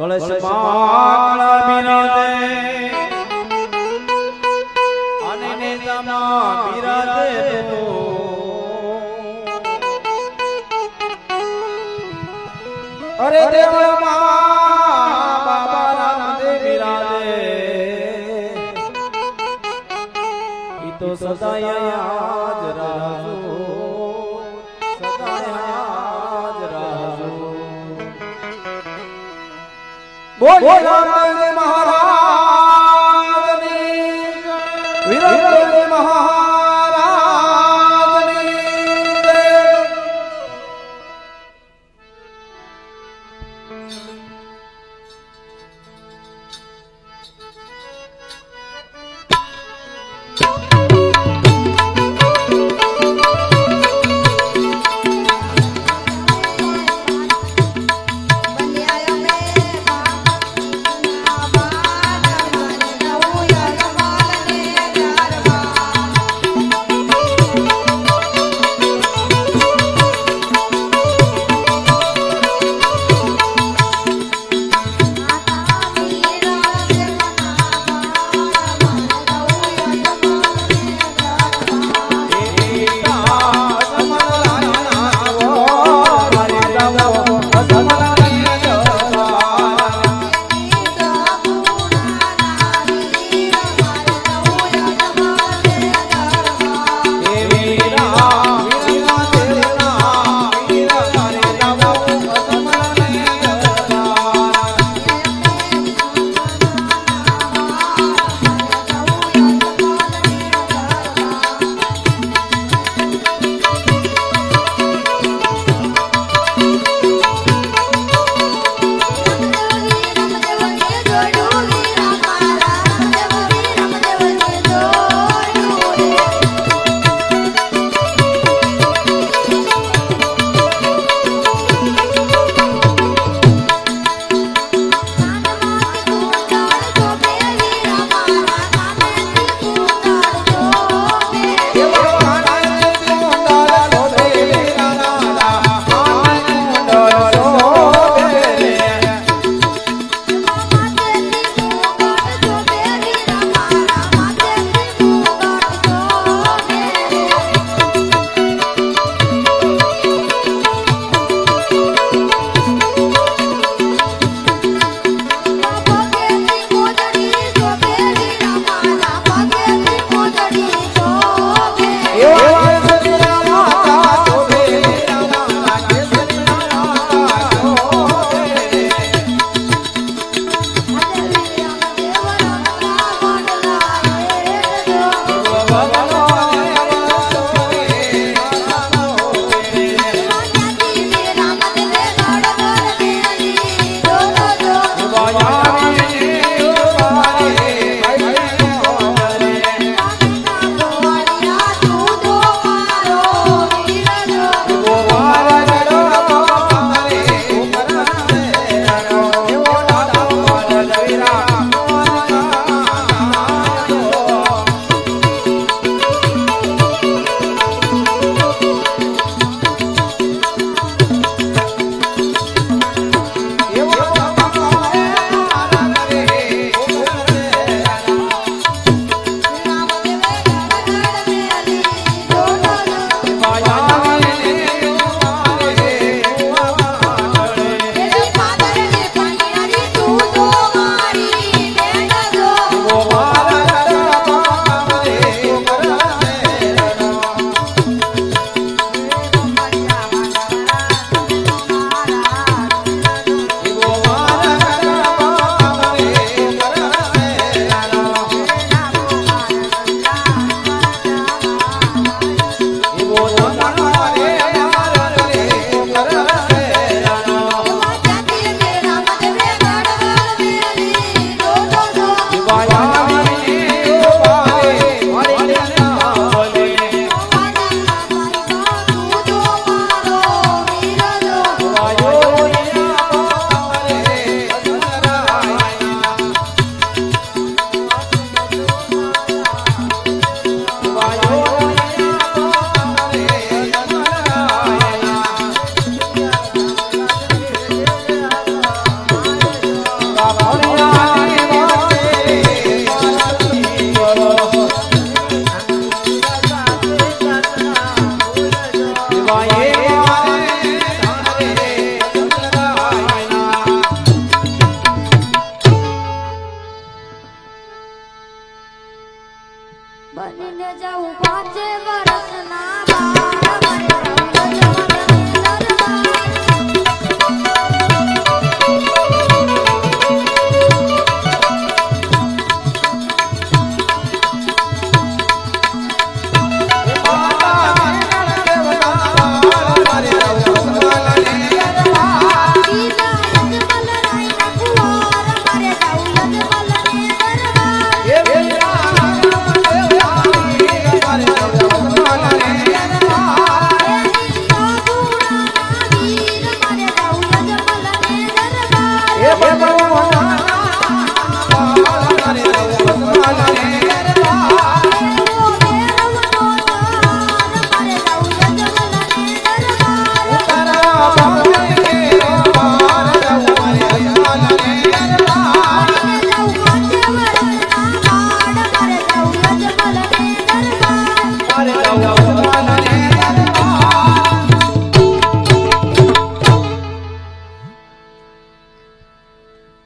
કળશ બાકડા બિરાજે. અને નેતામાં બિરાજે અરે દેવળમાં બાબા રામદેવ બિરાજે. ઈ તો સદાય યાદ बोलो मेरे महाराज